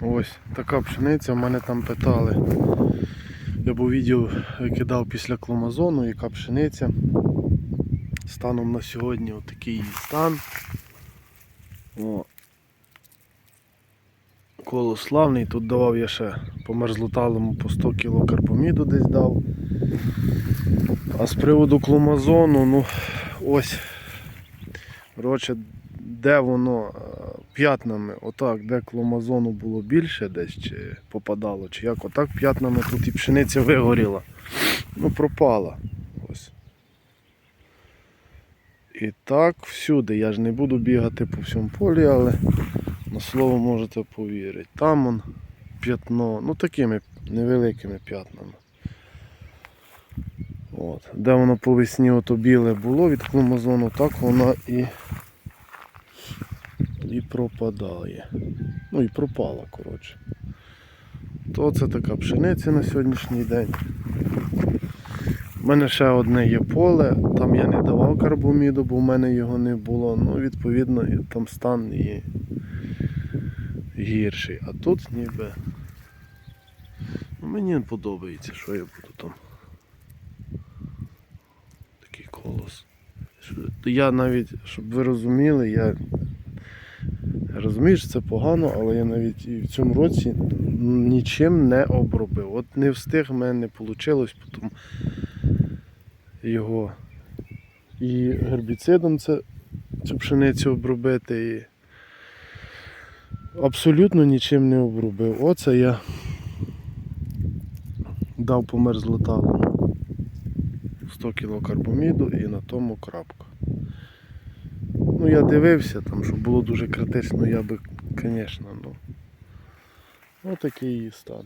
Ось така пшениця, в мене там питали. Я був відео кидав після кломазону, яка пшениця. Станом на сьогодні отакий її стан. О. Коло славний, тут давав я ще по мерзлоталому по 100 кг карбоміду десь дав. А з приводу кломазону, ну ось. Коротше, де воно п'ятнами, отак, де кломазону було більше десь чи попадало, чи як отак п'ятнами тут і пшениця вигоріла. Ну, пропала. І так всюди. Я ж не буду бігати по всьому полі, але на слово можете повірити. Там он п'ятно, ну такими невеликими п'ятнами. От. Де воно по весні ото біле було від кломазону, так воно і, і пропадає. Ну і пропала, коротше. То це така пшениця на сьогоднішній день. У мене ще одне є поле, там я не давав карбоміду, бо в мене його не було. Ну, відповідно, там стан і гірший. А тут ніби. Ну, мені подобається, що я буду там. Такий колос. Я навіть, щоб ви розуміли, я що це погано, але я навіть і в цьому році нічим не обробив. От не встиг в мене не вийшло, потім його і гербіцидом це, цю пшеницю обробити. І абсолютно нічим не обробив. Оце я дав по мерзлоталу 100 кг карбоміду і на тому крапка. Ну я дивився там, що було дуже критично, я би, звісно, ну. Отакий її стан.